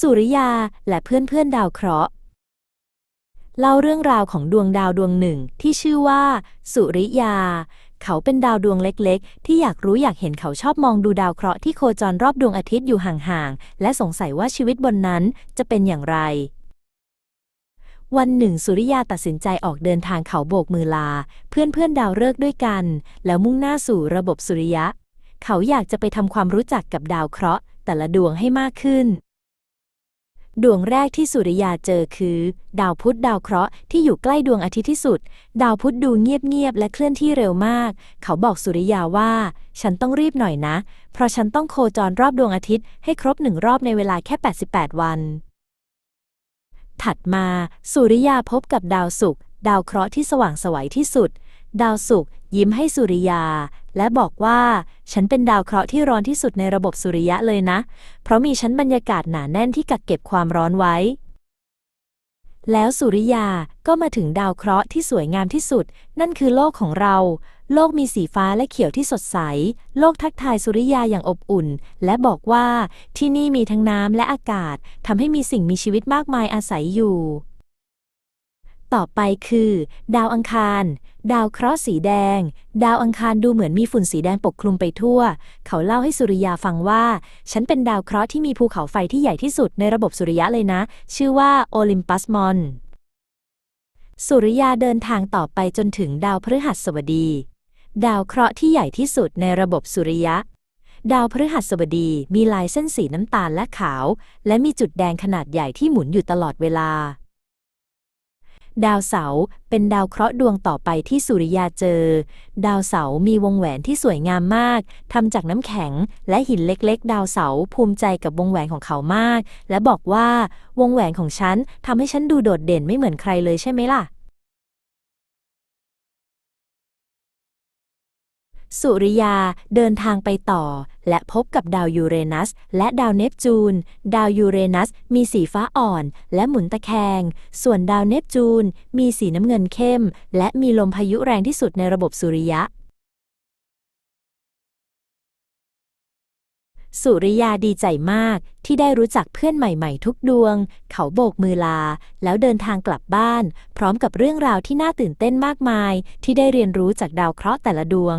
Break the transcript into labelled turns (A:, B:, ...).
A: สุริยาและเพื่อนๆดาวเคราะห์เล่าเรื่องราวของดวงดาวดวงหนึ่งที่ชื่อว่า สุริยา เขาเป็นดาวดวงเล็กๆ ที่อยากรู้อยากเห็นเขาชอบมองดูดาวเคราะห์ที่โคจรรอบดวงอาทิตย์อยู่ห่างๆ และสงสัยว่าชีวิตบนนั้นจะเป็นอย่างไร วันหนึ่ง สุริยาตัดสินใจออกเดินทางเขาโบกมือลา เพื่อนๆดาวฤกษ์ด้วยกัน แล้วมุ่งหน้าสู่ระบบสุริยะ เขาอยากจะไปทำความรู้จักกับดาวเคราะห์แต่ละดวงให้มากขึ้น ดวงแรกที่สุริยาเจอคือ ดาวพุธดาวเคราะห์ที่อยู่ใกล้ดวงอาทิตย์ที่สุด ดาวพุธดูเงียบๆและเคลื่อนที่เร็วมาก เขาบอกสุริยาว่า ฉันต้องรีบหน่อยนะ เพราะฉันต้องโคจรรอบดวงอาทิตย์ให้ครบหนึ่งรอบในเวลาแค่ 88 วัน ถัดมา สุริยาพบกับดาวศุกร์ดาวเคราะห์ที่สว่างสวัยที่สุด ดาวศุกร์ยิ้มให้สุริยา และบอกว่า ฉันเป็นดาวเคราะห์ที่ร้อนที่สุดในระบบสุริยะเลยนะ เพราะมีชั้นบรรยากาศหนาแน่นที่กักเก็บความร้อนไว้ แล้วสุริยาก็มาถึงดาวเคราะห์ที่สวยงามที่สุด นั่นคือโลกของเรา โลกมีสีฟ้าและเขียวที่สดใส โลกทักทายสุริยาอย่างอบอุ่น และบอกว่าที่นี่มีทั้งน้ำและอากาศทำให้มีสิ่งมีชีวิตมากมายอาศัยอยู่ ต่อไปคือ ดาวอังคาร ดาวเคราะห์สีแดง ดาวอังคารดูเหมือนมีฝุ่นสีแดงปกคลุมไปทั่ว เขาเล่าให้สุริยาฟังว่า ฉันเป็นดาวเคราะห์ที่มีภูเขาไฟที่ใหญ่ที่สุดในระบบสุริยะเลยนะ ชื่อว่าโอลิมปัสมอนสุริยาเดินทางต่อไปจนถึงดาวพฤหัสบดี ดาวเคราะห์ที่ใหญ่ที่สุดในระบบสุริยะ ดาวพฤหัสบดีมีลายเส้นสีน้ำตาลและขาว และมีจุดแดงขนาดใหญ่ที่หมุนอยู่ตลอดเวลา ดาวเสาร์เป็นดาวเคราะห์ดวงต่อไปที่สุริยาเจอ ดาวเสาร์มีวงแหวนที่สวยงามมากทำจากน้ำแข็งและหินเล็กๆ ดาวเสาร์ภูมิใจกับวงแหวนของเขามาก และบอกว่า วงแหวนของฉันทำให้ฉันดูโดดเด่นไม่เหมือนใครเลยใช่ไหมล่ะ สุริยาเดินทางไปต่อ และพบกับดาวยูเรนัส และดาวเนปจูน ดาวยูเรนัสมีสีฟ้าอ่อน และหมุนตะแคง ส่วนดาวเนปจูน มีสีน้ำเงินเข้ม และมีลมพายุแรงที่สุดในระบบสุริยะ สุริยาดีใจมากที่ได้รู้จักเพื่อนใหม่ๆ ทุกดวง เขาโบกมือลา แล้วเดินทางกลับบ้าน พร้อมกับเรื่องราวที่น่าตื่นเต้นมากมาย ที่ได้เรียนรู้จากดาวเคราะห์แต่ละดวง